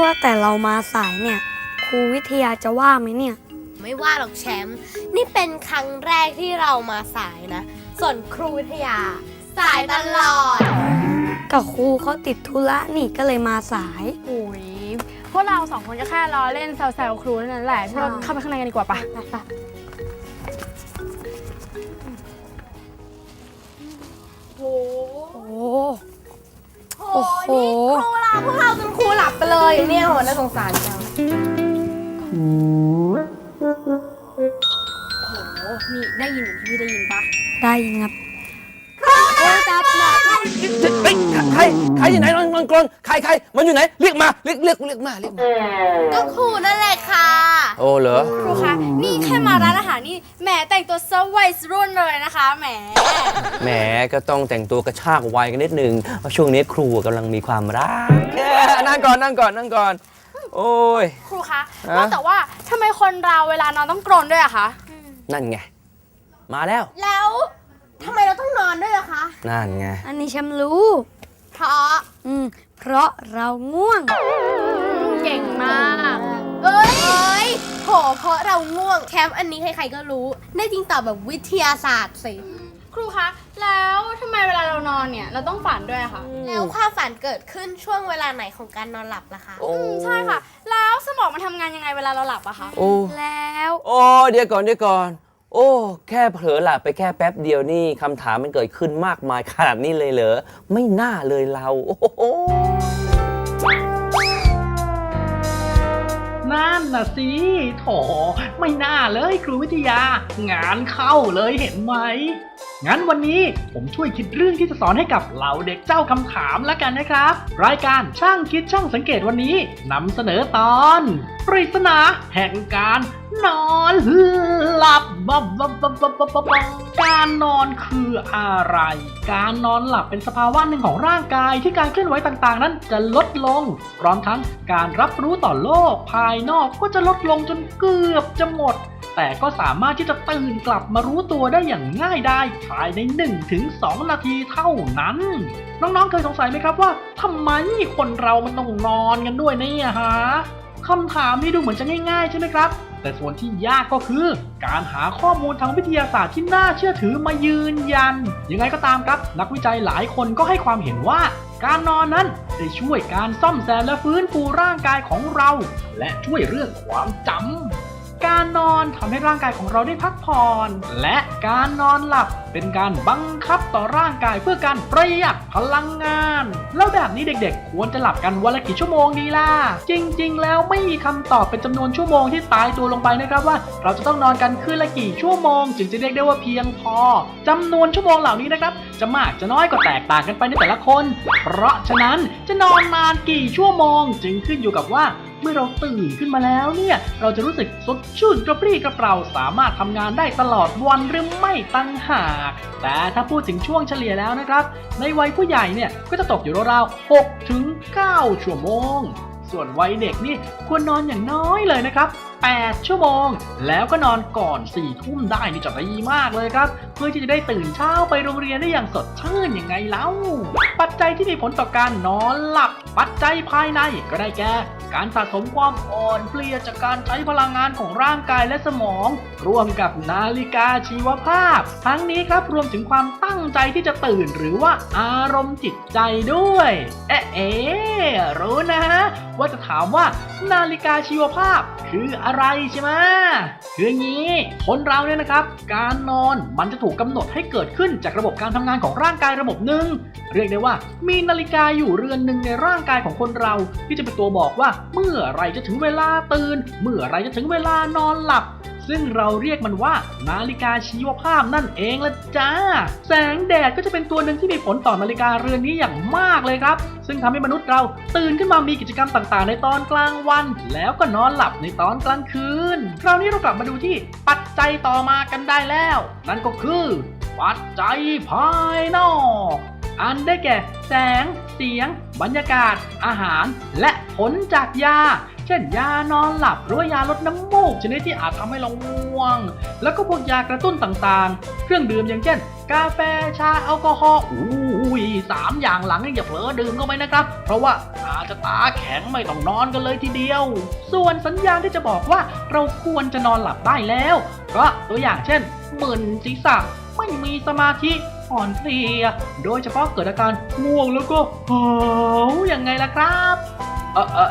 ว่าแต่เรามาสายเนี่ย ครูวิทยาจะว่าไหมเนี่ย ไม่ว่าหรอกแชมป์นี่เป็นครั้งแรกที่เรามาสายนะ ส่วนครูวิทยา สายตลอดกับครูเขาติดธุระนี่ก็เลยมาสายโอ้ยพวกเราสองคนก็แค่ล้อเล่นแซวๆครูนั่นแหละพวกเราเข้าไปข้างในกันดีกว่าปะโอ้โอ้ โอ้ยโหนี่ครูลาพวกเราจนครูหลับไปเลยเนี่ยโหน่าสงสารจังนี่ได้ยินอย่างที่พี่ได้ยินปะ ได้ยินครับ เฮ้ยใครใครอยู่ไหนนอนนอนกรนใครใครมันอยู่ไหนเรียกมาเรียกเรียกเรียกมาเรียกมาก็ครูนั่นแหละค่ะโอ้เหรอครูคะนี่แค่มาร้านอาหารนี่แหมแต่งตัวเซอร์ไวส์รุ่นเลยนะคะแหมแหมก็ต้องแต่งตัวกระชากวัยกันนิดนึงเพราะช่วงนี้ครูกำลังมีความรักแค่นั่งก่อนนั่งก่อนนั่งก่อน โอ้ยครูคะฮะว่าแต่ว่าทำไมคนเราเวลานอนต้องกรนด้วยอะคะนั่นไง มาแล้วแล้ว ทำไมเราต้องนอนด้วยล่ะคะ นั่นไง อันนี้ฉันรู้ เพราะ อืม เพราะเราง่วง เก่งมาก เอ้ยเอ้ยโหเพราะเราง่วง แคมป์อันนี้ใครๆก็รู้แน่จริงตอบแบบวิทยาศาสตร์สิ ครูคะ แล้วทำไมเวลาเรานอนเนี่ย เราต้องฝันด้วยอะคะแล้วความฝันเกิดขึ้นช่วงเวลาไหนของการนอนหลับล่ะคะ โอ้ใช่ค่ะ แล้วสมองมันทำงานยังไงเวลาเราหลับอะคะ โอ้แล้ว โอ้เดี๋ยวก่อนเดี๋ยวก่อน โอ้ แค่เผลอหลับไปแค่แป๊บเดียวนี่คำถามมันเกิดขึ้นมากมายขนาดนี้เลยเหรอ ไม่น่าเลยเรา โอ้โหนั่นน่ะสิโถ ไม่น่าเลยครูวิทยางานเข้าเลยเห็นไหม งั้นวันนี้ผมช่วยคิดเรื่องที่จะสอนให้กับเหล่าเด็กเจ้าคำถามแล้วกันนะครับ รายการช่างคิดช่างสังเกตวันนี้นำเสนอตอนปริศนาแห่งการนอนหลับบับบับบับบับบับบับการนอนคืออะไร การนอนหลับเป็นสภาวะหนึ่งของร่างกายที่การเคลื่อนไหวต่างๆ นั้นจะลดลง พร้อมทั้งการรับรู้ต่อโลกภายนอกก็จะลดลงจนเกือบจะหมด แต่ก็สามารถที่จะตื่นกลับมารู้ตัวได้อย่างง่ายได้ภายใน 1-2 นาทีเท่านั้น น้องๆเคยสงสัยไหมครับว่าทำไมคนเรามันต้องนอนกันด้วยเนี่ยฮะคำถามนี้ดูเหมือนจะง่ายๆใช่ไหมครับ แต่ส่วนที่ยากก็คือ การหาข้อมูลทางวิทยาศาสตร์ที่น่าเชื่อถือมายืนยัน ยังไงก็ตามครับ นักวิจัยหลายคนก็ให้ความเห็นว่า การนอนนั้นได้ช่วยการซ่อมแซมและฟื้นฟูร่างกายของเรา และช่วยเรื่องความจำ การนอนทำให้ร่างกายของเราได้พักผ่อน และการนอนหลับเป็นการบังคับต่อร่างกายเพื่อการประหยัดพลังงาน แล้วแบบนี้เด็กๆ ควรจะหลับกันวันละกี่ชั่วโมงดีล่ะ จริง ๆ แล้วไม่มีคำตอบเป็นจำนวนชั่วโมงที่ตายตัวลงไปนะครับว่า เราจะต้องนอนกันคืนละกี่ชั่วโมง จึงจะเรียกได้ว่าเพียงพอจำนวนชั่วโมงเหล่านี้นะครับ จะมากจะน้อยก็แตกต่างกันไปในแต่ละคน เพราะฉะนั้นจะนอนนานกี่ชั่วโมง จึงขึ้นอยู่กับว่า มื่อเราตื่นขึ้นมาแล้วเนี่ย เราจะรู้สึกสดชื่นกระปรี้กระเปร่าสามารถทำงานได้ตลอดวันหรือไม่ตั้งหาก แต่ถ้าพูดถึงช่วงเฉลี่ยแล้วนะครับ ในวัยผู้ใหญ่เนี่ยก็จะตกอยู่ราวๆ6ถึง9ชั่วโมง ส่วนวัยเด็กนี่ควรนอนอย่างน้อยเลยนะครับ8ชั่วโมง แล้วก็นอนก่อน4ทุ่มได้นี่จะดีมากเลยครับเพื่อที่จะได้ตื่นเช้าไปโรงเรียนได้อย่างสดชื่นยังไงเล่า ปัจจัยที่มีผลต่อการนอนหลับ ปัจจัยภายในก็ได้แก่การสะสมความอ่อนเพลียจากการใช้พลังงานของร่างกายและสมอง ร่วมกับนาฬิกาชีวภาพ ทั้งนี้ครับรวมถึงความตั้งใจที่จะตื่นหรือว่าอารมณ์จิตใจด้วย เอ๊ะเอ๊รู้นะว่าจะถามว่านาฬิกาชีวภาพคืออะไรใช่ไหมคืออย่างนี้คนเราเนี่ยนะครับ การนอนมันจะถูกกำหนดให้เกิดขึ้นจากระบบการทำงานของร่างกายระบบหนึ่งเรียกได้ว่ามีนาฬิกาอยู่เรือนหนึ่งในร่างกายของคนเรา ที่จะเป็นตัวบอกว่า เมื่อไรจะถึงเวลาตื่น เมื่อไรจะถึงเวลานอนหลับ ซึ่งเราเรียกมันว่า นาฬิกาชีวภาพนั่นเองละจ้า แสงแดดก็จะเป็นตัวหนึ่งที่มีผลต่อนาฬิกาเรือนนี้อย่างมากเลยครับ ซึ่งทำให้มนุษย์เราตื่นขึ้นมามีกิจกรรมต่างๆ ในตอนกลางวัน แล้วก็นอนหลับในตอนกลางคืน คราวนี้เรากลับมาดูที่ปัจจัยต่อมากันได้แล้ว นั่นก็คือ ปัจจัยภายนอกอันได้แก่ แสง เสียง บรรยากาศ อาหาร และผลจากยา เช่นยานอนหลับหรือว่ายาลดน้ำมูกชนิดที่อาจทำให้เราง่วง แล้วก็พวกยากระตุ้นต่างๆ เครื่องดื่มอย่างเช่น กาแฟชาแอลกอฮอล์อุ้ยสามอย่างหลังอย่าเผลอดื่มเข้าไปนะครับ เพราะว่าอาจจะตาแข็งไม่ต้องนอนกันเลยทีเดียว ส่วนสัญญาณที่จะบอกว่าเราควรจะนอนหลับได้แล้ว ก็ตัวอย่างเช่นมึนศีรษะไม่มีสมาธิอ่อนเพลีย โดยเฉพาะเกิดอาการง่วงแล้วก็หาวยังไงล่ะครับ เออเออ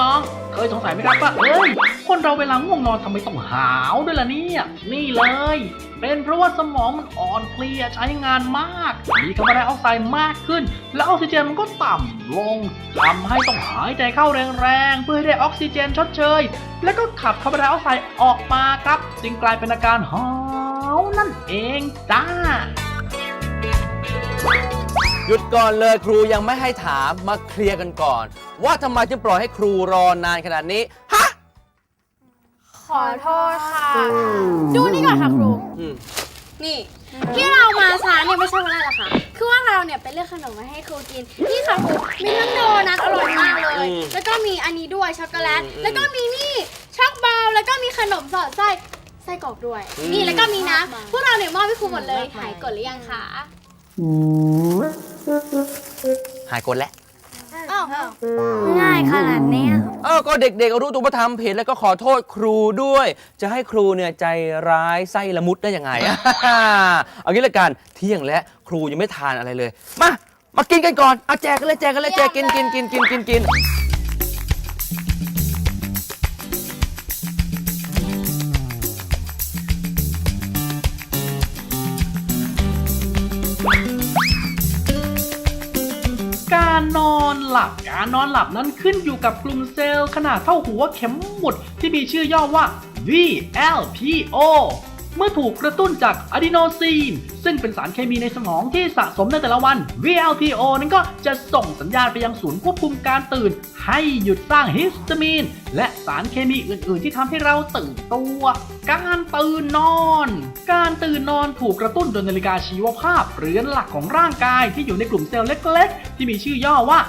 น้องๆ เคยสงสัยไหมครับว่าเอ้ย คนเราเวลาง่วงนอนทำไมต้องหาวด้วยล่ะเนี่ย นี่เลย เป็นเพราะว่าสมองมันอ่อนเพลียใช้งานมาก มีคาร์บอนไดออกไซด์มากขึ้น แล้วออกซิเจนมันก็ต่ำลงทำให้ต้องหายใจเข้าแรงๆ เพื่อให้ได้ออกซิเจนชดเชย แล้วก็ขับคาร์บอนไดออกไซด์ออกมาครับ จึงกลายเป็นอาการหาวนั่นเองจ้า หยุดก่อนเลยครูยังไม่ให้ถามมาเคลียร์กันก่อน ว่าทำไมจึงปล่อยให้ครูรอนานขนาดนี้ ฮะ ขอโทษค่ะ ดูนี่ก่อนค่ะครู อืม นี่ ที่เรามาช้าเนี่ยไม่ใช่เพราะอะไรหรอกค่ะ คือว่าเราเนี่ยไปเลือกขนมมาให้ครูกิน นี่ค่ะครู มีทั้งโดนัทอร่อยมากเลย อืมแล้วก็มีอันนี้ด้วยช็อกโกแลต อืมอืมแล้วก็มีนี่ช็อกบอลแล้วก็มีขนมสอดไส้ไส้กรอกด้วย อืม นี่แล้วก็มีน้ำพวกเราเนี่ยมอบให้ครูหมดเลย หายกดหรือยังคะ หายกดแล้ว อ้าวง่ายขนาดเนี้ยเออก็เด็กๆ รู้ตัวว่าทำผิดแล้วก็ขอโทษครูด้วย จะให้ครูเนี่ยใจร้ายไส้ละมุดได้ยังไง เอางี้ละกันเที่ยงแล้วครูยังไม่ทานอะไรเลย มา มากินกันก่อน เอาแจกกันเลยแจกกันเลยแจกกินกินกินกินกินกิน การนอนหลับ การนอนหลับนั้นขึ้นอยู่กับกลุ่มเซลล์ขนาดเท่าหัวเข็มหมุดที่มีชื่อย่อว่า VLPO เมื่อถูกกระตุ้นจากอะดีโนซีน ซึ่งเป็นสารเคมีในสมองที่สะสมในแต่ละวัน VLPO นั้นก็จะส่งสัญญาณไปยังศูนย์ควบคุมการตื่น ให้หยุดสร้างฮิสตามีน และ สารเคมีอื่นๆ ที่ทำให้เราตื่นตัว การตื่นนอน การตื่นนอนถูกกระตุ้นโดยนาฬิกาชีวภาพเรือนหลักของร่างกายที่อยู่ในกลุ่มเซลล์เล็กๆ ที่มีชื่อย่อว่า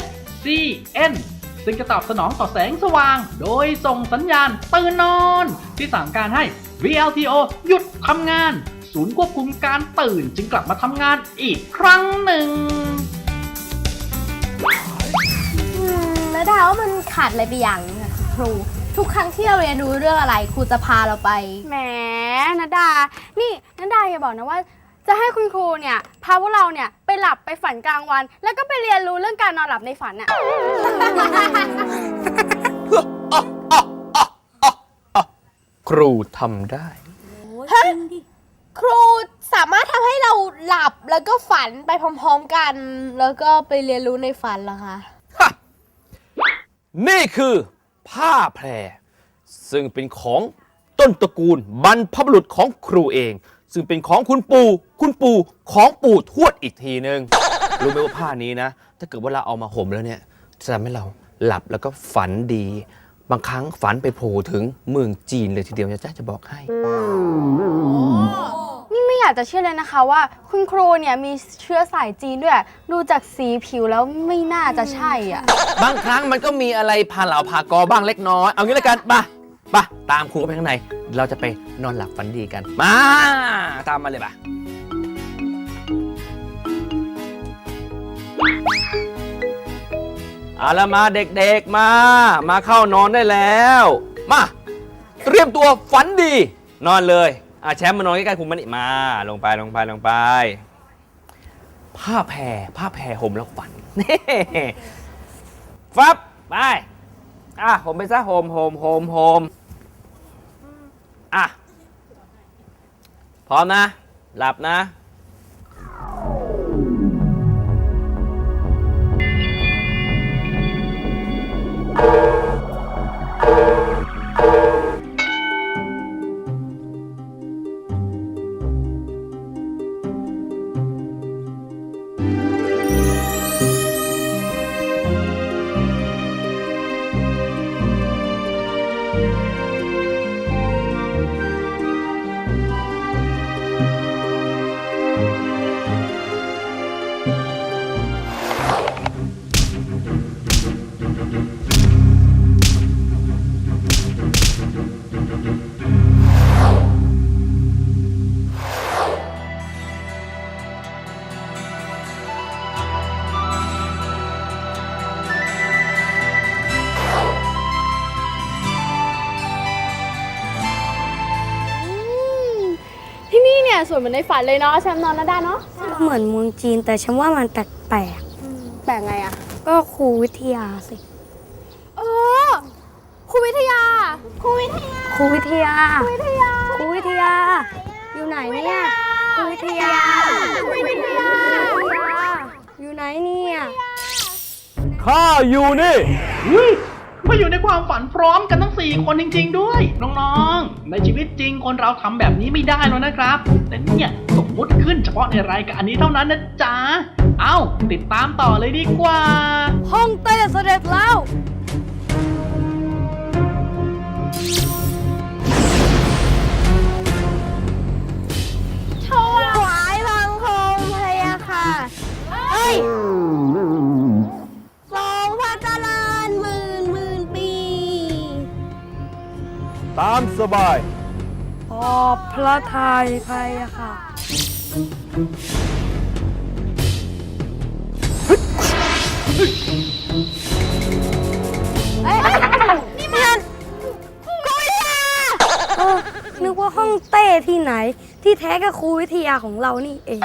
SCN ซึ่งจะตอบสนองต่อแสงสว่าง โดยส่งสัญญาณตื่นนอน ที่สั่งการให้ VLTO หยุดทำงาน ศูนย์ควบคุมการตื่นจึงกลับมาทำงานอีกครั้งหนึ่งอืมแล้วดาว่ามันขาดอะไรไปอย่างนึง ค่ะครู ทุกครั้งที่เราเรียนรู้เรื่องอะไรครูจะพาเราไป แหมนาดา นี่นาดาอย่าบอกนะว่า จะให้คุณครูเนี่ยพาพวกเราเนี่ยไปหลับไปฝันกลางวัน แล้วก็ไปเรียนรู้เรื่องการนอนหลับในฝันอะครูทำได้ ฮะครูสามารถทำให้เราหลับแล้วก็ฝันไปพร้อมๆกัน แล้วก็ไปเรียนรู้ในฝันเหรอคะนี่คือ ผ้าแพร ซึ่งเป็นของต้นตระกูลบรรพบุรุษของครูเอง ซึ่งเป็นของคุณปู่คุณปู่ของปู่ทวดอีกทีนึงรู้ไหมว่าผ้านี้นะ ถ้าเกิดว่าเราเอามาห่มแล้วเนี่ยจะทำให้เราหลับแล้วก็ฝันดี บางครั้งฝันไปโผล่ถึงเมืองจีนเลยทีเดียวจะจ้าจะบอกให้ อยากจะเชื่อเลยนะคะว่าคุณครูเนี่ยมีเชื้อสายจีนด้วย ดูจากสีผิวแล้วไม่น่าจะใช่อะ บางครั้งมันก็มีอะไรพาเหล่าพากอบ้างเล็กน้อย เอางี้แล้วกันไปไปตามครูเข้าไปข้างใน เราจะไปนอนหลับฝันดีกัน มา ตามมาเลยปะเอาละมาเด็กๆมา มาเข้านอนได้แล้ว มา เตรียมตัวฝันดี นอนเลย อะแชมป์มานอนใกล้ๆคุณมันนี่มา ลงไปลงไปลงไป ผ้าแพรผ้าแพรห่มแล้วฝันนี่ฟับไปอะผมไปซะโฮมโฮมโฮมโฮมอะพร้อมนะ หลับนะ วยเหมือนในฝันเลยเนาะแชมป์นอนนาดาเนาะก็เหมือนเมืองจีนแต่ฉันว่ามันแปลกแปลกไงอะๆก็ครูวิทยาสิเออครูวิทยาครูวิทยาครูวิทยาครูวิทยาครูวิทยา อยู่ไหนเนี่ยครูวิทยาครูวิทยาอยู่ไหนเนี่ย ข้าอยู่นี่เฮ้ยมาอยู่ใน ความฝันพร้อมกันทั้ง 4 คนจริง ๆ ด้วย น้องๆ ในชีวิตจริงคนเราทำแบบนี้ไม่ได้แล้วนะครับ แต่เนี่ยสมมติขึ้นเฉพาะในรายการนี้เท่านั้นนะจ๊ะ เอ้า ติดตามต่อเลยดีกว่า ห้องเต้เสด็จแล้วถวายบังคมพะยะค่ะเอ้ย ตามสบาย ขอบพระทัยพะยะค่ะ เอ้ยนี่มันครูวิทยาเออนึกว่าห้องเต้ที่ไหน ที่แท้ก็ครูวิทยาของเรานี่เอง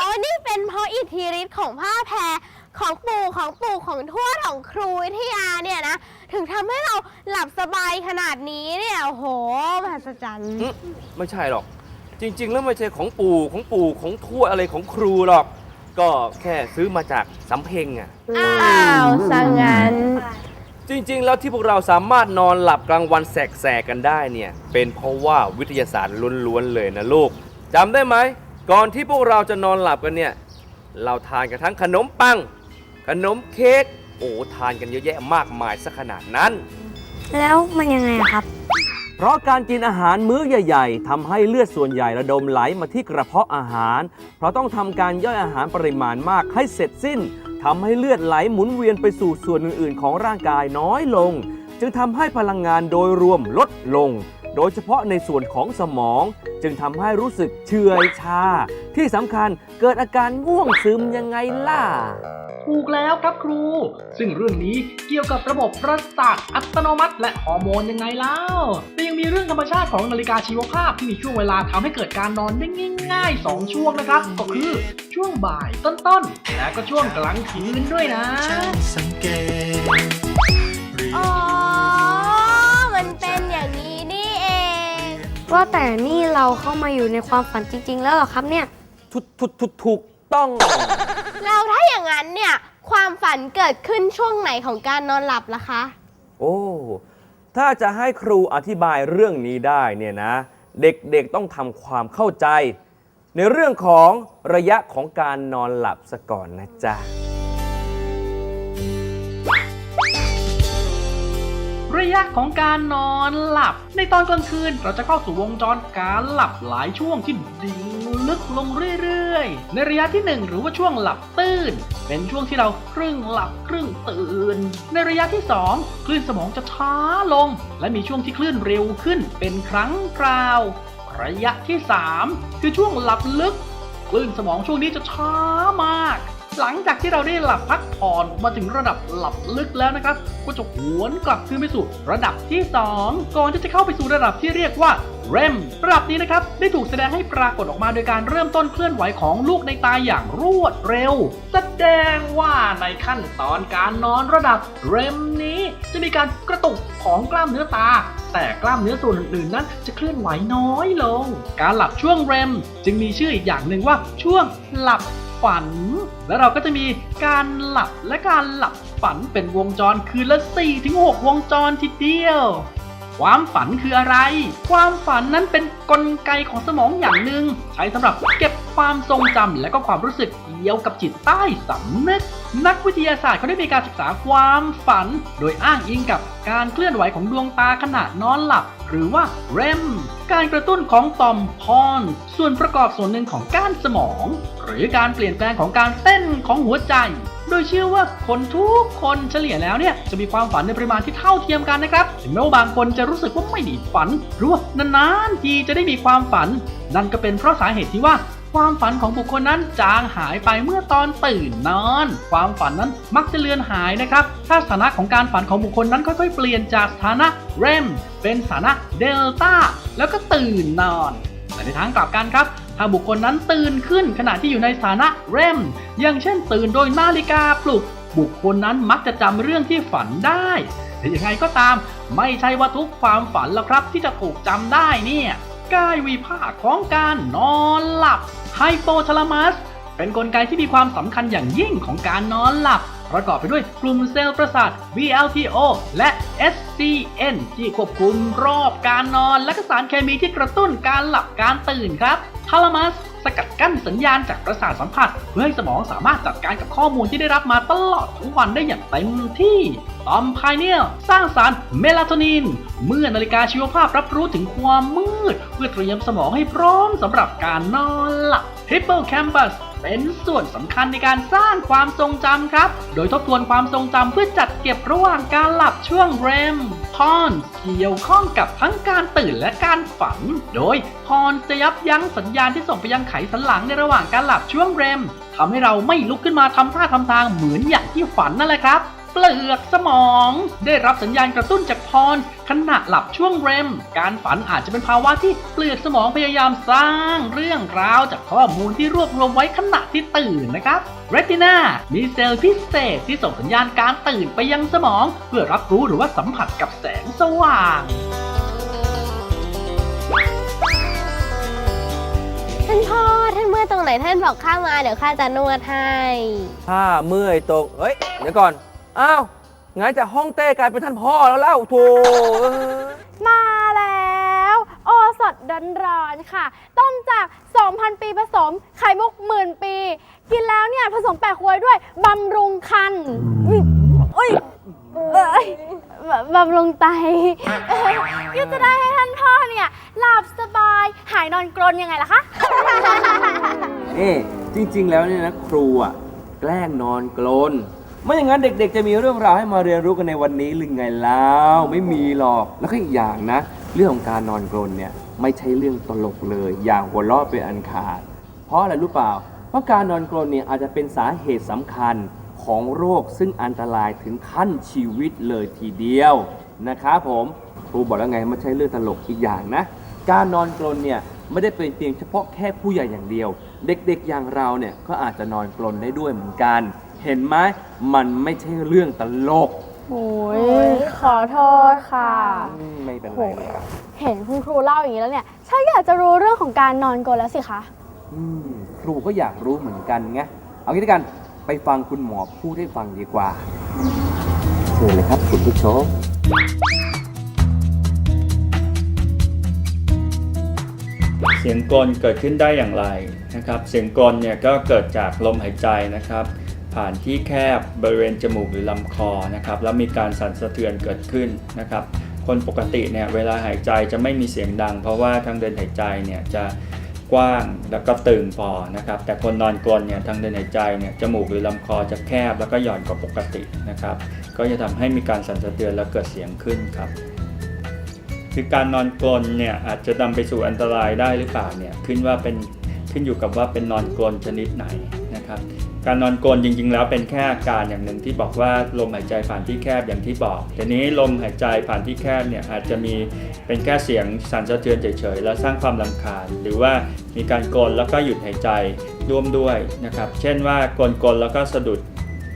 โอ้นี่เป็นเพราะอิทธิฤทธิ์ของผ้าแพร ของปู่ของปู่ของทวดของครูวิทยาเนี่ยนะ ถึงทำให้เราหลับสบายขนาดนี้เนี่ยโอ้โหมหัศจรรย์ อืมไม่ใช่หรอก จริง ๆ แล้วไม่ใช่ของปู่ของปู่ของทวดอะไรของครูหรอก ก็แค่ซื้อมาจากสำเพ็งอะ อ้าวสังงั้น จริง ๆ แล้วที่พวกเราสามารถนอนหลับกลางวันแสกๆกันได้เนี่ย เป็นเพราะว่าวิทยาศาสตร์ล้วนๆเลยนะลูกจำได้ไหม ก่อนที่พวกเราจะนอนหลับกันเนี่ย เราทานกันทั้งขนมปัง ขนมเค้กโอ้ทานกันเยอะแยะมากมายซะขนาดนั้น แล้วมันยังไงอะครับ เพราะการกินอาหารมื้อใหญ่ๆทำให้เลือดส่วนใหญ่ระดมไหลมาที่กระเพาะอาหาร เพราะต้องทำการย่อยอาหารปริมาณมากให้เสร็จสิ้นทำให้เลือดไหลหมุนเวียนไปสู่ส่วนอื่นๆ ของร่างกายน้อยลง จึงทำให้พลังงานโดยรวมลดลง โดยเฉพาะในส่วนของสมอง จึงทำให้รู้สึกเฉื่อยชา ที่สำคัญเกิดอาการง่วงซึมยังไงล่ะ ถูกแล้วครับครู ซึ่งเรื่องนี้เกี่ยวกับระบบประสาทอัตโนมัติ และฮอร์โมนยังไงเล่าแต่ยังมีเรื่องธรรมชาติของนาฬิกาชีวภาพที่มีช่วงเวลาทำให้เกิดการนอนได้ง่ายๆ 2 ช่วงนะครับ ก็คือช่วงบ่ายต้นๆ และก็ช่วงกลางคืนด้วยนะสังเกตอ๋อมันเป็นอย่างนี้นี่เองว่าแต่นี่เราเข้ามาอยู่ในความฝันจริง ๆ แล้วเหรอครับเนี่ยทุกทุกทุกถูกต้อง เราถ้าอย่างนั้นเนี่ย ความฝันเกิดขึ้นช่วงไหนของการนอนหลับล่ะคะ โอ้ ถ้าจะให้ครูอธิบายเรื่องนี้ได้เนี่ยนะ เด็กๆต้องทำความเข้าใจ ในเรื่องของระยะของการนอนหลับซะก่อนนะจ๊ะ ระยะของการนอนหลับ ในตอนกลางคืนเราจะเข้าสู่วงจรการหลับหลายช่วงที่ดิ่งลึกลงเรื่อยๆ ในระยะที่ 1 หรือว่าช่วงหลับตื่น เป็นช่วงที่เราครึ่งหลับครึ่งตื่น ในระยะที่ 2 คลื่นสมองจะช้าลง และมีช่วงที่คลื่นเร็วขึ้นเป็นครั้งคราว ระยะที่ 3 คือช่วงหลับลึก คลื่นสมองช่วงนี้จะช้ามาก หลังจากที่เราได้หลับพักผ่อนมาถึงระดับหลับลึกแล้วนะครับ ก็จะหวนกลับคืนไปสู่ระดับที่ 2 ก่อนที่จะเข้าไปสู่ระดับที่เรียกว่า REM ระดับนี้นะครับ ได้ถูกแสดงให้ปรากฏออกมาโดยการเริ่มต้นเคลื่อนไหวของลูกในตาอย่างรวดเร็ว แสดงว่าในขั้นตอนการนอนระดับ REM นี้ จะมีการกระตุกของกล้ามเนื้อตา แต่กล้ามเนื้อส่วนอื่นๆนั้น จะเคลื่อนไหวน้อยลง การหลับช่วง REM จึงมีชื่ออีกอย่างหนึ่งว่าช่วงหลับ ฝัน และเราก็จะมีการหลับและการหลับฝันเป็นวงจรคืนละ4-6วงจรทีเดียว ความฝันคืออะไร ความฝันนั้นเป็นนกลไกของสมองอย่างหนึ่ง ใช้สำหรับเก็บความทรงจำและก็ความรู้สึกเกี่ยวกับจิตใต้สำนึก นักวิทยาศาสตร์เขาได้มีการศึกษาความฝัน โดยอ้างอิงกับการเคลื่อนไหวของดวงตาขณะนอนหลับ หรือว่า REM การกระตุ้นของต่อมพอนส่วนประกอบส่วนหนึ่งของก้านสมอง หรือการเปลี่ยนแปลงของการเต้นของหัวใจ โดยเชื่อว่าคนทุกคนเฉลี่ยแล้วเนี่ยจะมีความฝันในปริมาณที่เท่าเทียมกันนะครับถึงแม้ว่าบางคนจะรู้สึกว่าไม่ดีฝันหรือว่านานๆทีจะได้มีความฝัน นั่นก็เป็นเพราะสาเหตุที่ว่า ความฝันของบุคคลนั้นจางหายไปเมื่อตอนตื่นนอน ความฝันนั้นมักจะเลือนหายนะครับ ถ้าสถานะของการฝันของบุคคลนั้นค่อยๆ เปลี่ยนจากสถานะ REM เป็นสถานะเดลต้าแล้วก็ตื่นนอนแต่ในทางกลับกันครับ ถ้าบุคคลนั้นตื่นขึ้นขณะที่อยู่ในสถานะเรมอย่างเช่น ตื่นโดยนาฬิกาปลุก บุคคลนั้นมักจะจำเรื่องที่ฝันได้แต่ยังไงก็ตาม ไม่ใช่ว่าทุกความฝันแล้วครับที่จะถูกจำได้เนี่ยกายวิภาคของการนอนหลับ ไฮโปทาลามัส เป็นนกลไกที่มีความสำคัญอย่างยิ่งของการนอนหลับ ประกอบไปด้วยกลุ่มเซลล์ประสาท VLTO และ SCN ที่ควบคุมรอบการนอนและสารเคมีที่กระตุ้นการหลับการตื่นครับทาลามัสสกัดกั้นสัญญาณจากประสาทสัมผัส เพื่อให้สมองสามารถจัดการกับข้อมูลที่ได้รับมาตลอดทั้งวันได้อย่างเต็มที่ ตอมไพเนียลสร้างสารเมลาโทนิน เมื่อนาฬิกาชีวภาพรับรู้ถึงความมืด เพื่อเตรียมสมองให้พร้อมสำหรับการนอนหลับ Hippocampus เป็นส่วนสำคัญในการสร้างความทรงจำครับ โดยทบทวนความทรงจำเพื่อจัดเก็บระหว่างการหลับช่วงเรม พอนเกี่ยวข้องกับทั้งการตื่นและการฝัน โดยพอนจะยับยั้งสัญญาณที่ส่งไปยังไขสันหลังในระหว่างการหลับช่วงเรมทำให้เราไม่ลุกขึ้นมาทำท่าทำทางเหมือนอย่างที่ฝันนั่นแหละครับ เปลือกสมอง ได้รับสัญญาณกระตุ้นจากพรขณะหลับช่วงเรม การฝันอาจจะเป็นภาวะที่เปลือกสมองพยายามสร้างเรื่องราวจากข้อมูลที่รวบรวมไว้ขณะที่ตื่นนะครับเรตินามีเซลล์พิเศษที่ส่งสัญญาณการตื่นไปยังสมอง เพื่อรับรู้หรือว่าสัมผัสกับแสงสว่างท่านพ่อท่านเมื่อยตรงไหนท่านบอกข้ามาเดี๋ยวข้าจะนวดให้ ถ้าเมื่อยตรงเฮ้ย เดี๋ยวก่อน อ้าวงั้นจากห้องเต้กลายเป็นท่านพ่อแล้วเล่าโถเอ้ยมาแล้ว โอสดร้อนๆค่ะ ต้มจาก 2,000 ปีผสม ไข่มุกหมื่นปี กินแล้วเนี่ยผสมแปะควยด้วย บำรุงคันอุ้ยเอ้ยบำรุงไตก็จะได้ให้ท่านพ่อเนี่ย หลับสบาย หายนอนกรนยังไงล่ะคะ นี่จริง ๆ แล้วเนี่ยนะครูอะแกล้งนอนกลน ไม่อย่างนั้นเด็กๆ จะมีเรื่องราวให้มาเรียนรู้กันในวันนี้หรือไงแล้วไม่มีหรอกแล้วก็อีกอย่างนะ เรื่องของการนอนกลนเนี่ยไม่ใช่เรื่องตลกเลย อย่างหัวเราะเป็นอันขาด เพราะอะไรรู้เปล่า เพราะการนอนกลนเนี่ยอาจจะเป็นสาเหตุสำคัญของโรคซึ่งอันตรายถึงขั้นชีวิตเลยทีเดียวนะครับผมครูบอกแล้วไงไม่ใช่เรื่องตลกอีกอย่างนะ การนอนกรนเนี่ยไม่ได้เป็นเพียงเฉพาะแค่ผู้ใหญ่อย่างเดียว เด็กๆอย่างเราเนี่ยก็อาจจะนอนกรนได้ด้วยเหมือนกัน เห็นไหมมันไม่ใช่เรื่องตลกโอ้ยขอโทษค่ะ อืมไม่เป็นไรครับเห็นคุณครูเล่าอย่างนี้แล้วเนี่ยชักอยากจะรู้เรื่องของการนอนกรนแล้วสิคะ อืมครูก็อยากรู้เหมือนกันไงเอางี้ด้วยกันไปฟังคุณหมอพูดให้ฟังดีกว่าเชิญเลยครับคุณผู้ชม เสียงกลเกิดขึ้นได้อย่างไรนะครับ เสียงกลเนี่ยก็เกิดจากลมหายใจนะครับ ผ่านที่แคบบริเวณจมูกหรือลำคอนะครับแล้วมีการสั่นสะเทือนเกิดขึ้นนะครับคนปกติเนี่ยเวลาหายใจจะไม่มีเสียงดัง เพราะว่าทางเดินหายใจเนี่ยจะกว้างแล้วก็ตึงพอนะครับแต่คนนอนกลนเนี่ยทางเดินหายใจเนี่ยจมูกหรือลำคอจะแคบแล้วก็หย่อนกว่าปกตินะครับก็จะทำให้มีการสั่นสะเทือนแล้วเกิดเสียงขึ้นครับคือการนอนกลนเนี่ยอาจจะนำไปสู่อันตรายได้หรือเปล่าเนี่ยขึ้นว่าเป็นขึ้นอยู่กับว่าเป็นนอนกลนชนิดไหนนะครับ การนอนกลนจริง ๆ แล้วเป็นแค่อาการอย่างหนึ่งที่บอกว่าลมหายใจผ่านที่แคบอย่างที่บอกทีนี้ลมหายใจผ่านที่แคบเนี่ยอาจจะมีเป็นแค่เสียงสั่นสะเทือนเฉยๆแล้วสร้างความรำคาญ หรือว่ามีการกลนแล้วก็หยุดหายใจร่วมด้วยนะครับ เช่นว่ากลนกลแล้วก็สะดุด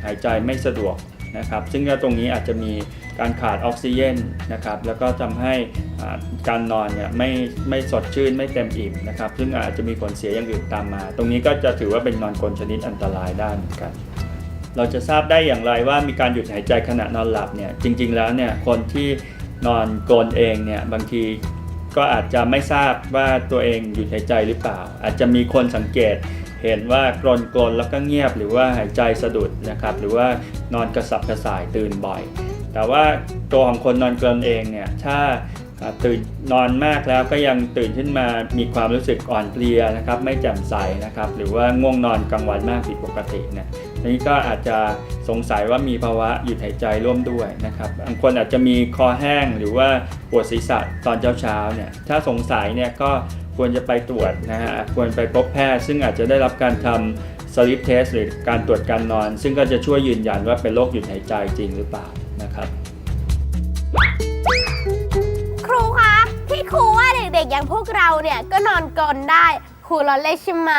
หายใจไม่สะดวกนะครับ ซึ่งตรงนี้อาจจะมี การขาดออกซิเจนนะครับแล้วก็ทำให้การนอนเนี่ยไม่ไม่สดชื่นไม่เต็มอิ่มนะครับซึ่งอาจจะมีผลเสียอย่างอื่นตามมา ตรงนี้ก็จะถือว่าเป็นนอนกลนชนิดอันตรายได้เหมือนกันเราจะทราบได้อย่างไรว่ามีการหยุดหายใจขณะนอนหลับเนี่ยจริง ๆ แล้วเนี่ยคนที่นอนกลนเองเนี่ยบางทีก็อาจจะไม่ทราบว่าตัวเองหยุดหายใจหรือเปล่า อาจจะมีคนสังเกตเห็นว่ากรนกลนแล้วก็เงียบหรือว่าหายใจสะดุดนะครับหรือว่านอนกระสับกระส่ายตื่นบ่อย แต่ว่าตัวของคนนอนกลนเองเนี่ยถ้าตื่นนอนมากแล้วก็ยังตื่นขึ้นมามีความรู้สึกอ่อนเพลียนะครับไม่แจ่มใสนะครับหรือว่าง่วงนอนกลางวันมากผิดปกติเนี่ยนี้ก็อาจจะสงสัยว่ามีภาวะหยุดหายใจร่วมด้วยนะครับบางคนอาจจะมีคอแห้งหรือว่าปวดศีรษะตอนเช้าๆเนี่ยถ้าสงสัยเนี่ยก็ควรจะไปตรวจนะฮะควรไปพบแพทย์ ซึ่งอาจจะได้รับการทำ sleep test หรือการตรวจการนอน ซึ่งก็จะช่วยยืนยันว่าเป็นโรคหยุดหายใจจริงหรือเปล่า นะครับครูคะที่ครูว่าเด็กๆอย่างพวกเราเนี่ยก็นอนกลนได้ครูล้อเล่นใช่ไหม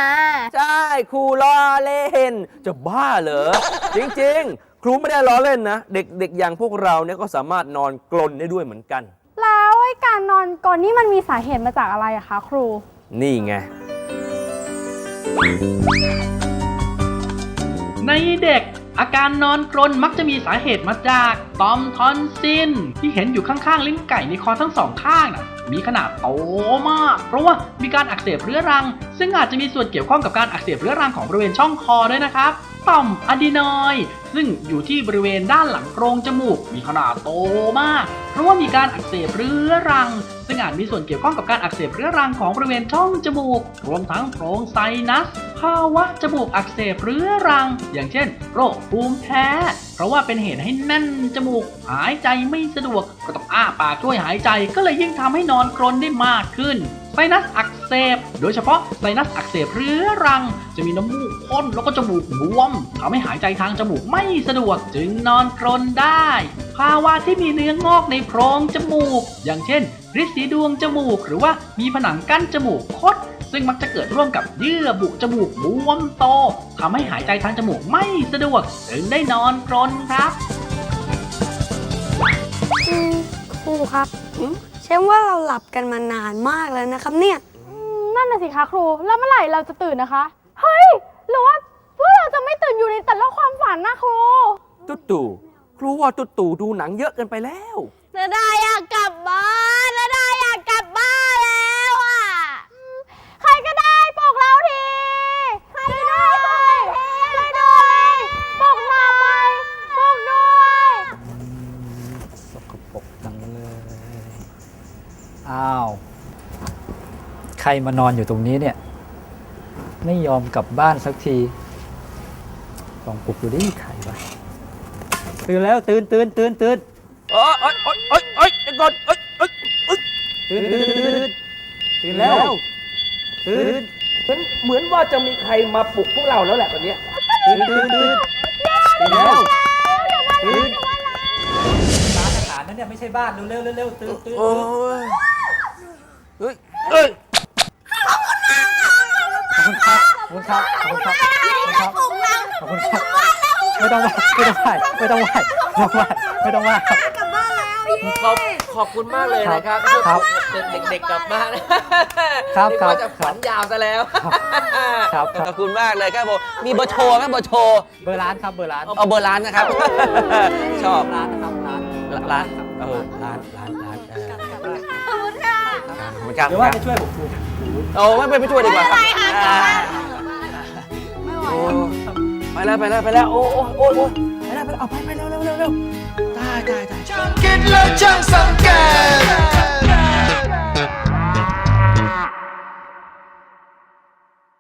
ใช่ครูล้อเล่น จะบ้าเหรอ จริงๆ ครูไม่ได้ล้อเล่นนะ เด็กๆอย่างพวกเราเนี่ยก็สามารถนอนกลนได้ด้วยเหมือนกัน แล้วไอ้การนอนกลนนี่มันมีสาเหตุมาจากอะไรอะคะครู นี่ไง ในเด็ก อาการนอนกรนมักจะมีสาเหตุมาจากตอมทอนซินที่เห็นอยู่ข้างๆลิ้นไก่ในคอทั้งสองข้างน่ะมีขนาดโตมาก เพราะว่ามีการอักเสบเรื้อรัง ซึ่งอาจจะมีส่วนเกี่ยวข้องกับการอักเสบเรื้อรังของบริเวณช่องคอด้วยนะครับ ต่อมอะดีนอยด์ซึ่งอยู่ที่บริเวณด้านหลังโพรงจมูก มีขนาดโตมาก เพราะว่ามีการอักเสบเรื้อรัง ซึ่งอาจมีส่วนเกี่ยวข้องกับการอักเสบเรื้อรังของบริเวณช่องจมูก รวมทั้งโพรงไซนัส ภาวะจมูกอักเสบเรื้อรัง อย่างเช่น โรคภูมิแพ้ เพราะว่าเป็นเหตุให้แน่นจมูก หายใจไม่สะดวก ก็ต้องอ้าปากช่วยหายใจ ก็เลยยิ่งทำให้นอนกรนได้มากขึ้น ไซนัสอักเสบ โดยเฉพาะไซนัสอักเสบเรื้อรัง จะมีน้ำมูกข้นแล้วก็จมูกบวมทำให้หายใจทางจมูกไม่สะดวกจึงนอนกรนได้ ภาวะที่มีเนื้องอกในโพรงจมูก อย่างเช่นริดสีดวงจมูก หรือว่ามีผนังกั้นจมูกคดซึ่งมักจะเกิดร่วมกับเยื่อบุจมูกบวมโตทำให้หายใจทางจมูกไม่สะดวกจึงได้นอนกรนครับอืมครูครับ เชื่อว่าเราหลับกันมานานมากแล้วนะครับเนี่ย นั่นน่ะสิคะครู แล้วเมื่อไหร่เราจะตื่นนะคะ เฮ้ย หรือว่าพวกเราจะไม่ตื่นอยู่ในแต่ละความฝันนะครู ตุ๊ตู่ครูว่าตุ๊ตู่ดูหนังเยอะเกินไปแล้ว นาดาอยากกลับบ้านนาดาอยากกลับบ้านแล้วอะ ใครก็ได้ปลุกเราที ใครก็ได้ปลุกทีช่วยด้วยปลุกหน่อยปลุกด้วย สกปรกจังเลย อ้าว ใค รมานอนอยู่ตรงนี้เนี่ย ไม่ยอมกลับบ้านสักทีลองปลุกดูดิใครวะตื่นแล้วตื่นตื่นตื่นตื่นเอ้ยเอ้ยเอ้ยเอ้ยเอ้ยเดี๋ยวก่อนเอ้ยเอ้ยเอ้ยตื่นตื่นตื่นตื่นแล้วตื่นเหมือนเหมือนว่าจะมีใครมาปลุกพวกเราแล้วแหละตอนเนี้ยตื่นตื่นตื่นตื่นแล้วตื่นร้านอาหารนั่นเนี่ยไม่ใช่บ้านเร็วเร็วเร็วเร็วตื่นตื่นโอ้ตื่น ยเฮ้ยเอ้ย ขอบคุณครับขอบ คุณครับขอบคุณครับขอบคุณครับขอบคุณครับไม่ต้องไหวไม่ต้องไหวไม่ต้องไหวไม่ต้องไหวไม่ต้องไหวขอบขอบคุณมากเลยนะครับครับที่เด็กๆกลับบ้านครับนึกครับว่าจะฝันยาวซะแล้วครับครับ ขอบคุณมากเลยครับผมมีเบอร์โทรไหมเบอร์โทรเบอร์ร้านครับเบอร์ร้านเอาเบอร์ร้านนะครับ ชอบร้านนะครับร้านร้านเออร้านร้านร้านเออขอบคุณค่ะขอบคุณครับเดี๋ยวว่าจะช่วยผมดูโอ้ไม่ไปไม่ช่วยดีกว่าครับอ่า ไปแล้วไปแล้วไปแล้วโอ้โอ้โอ้โอ้ไปแล้วไปแล้วเอาไปไปเร็วเร็วเร็วเร็วตายตายตายช่งคิดและช่งสังเกต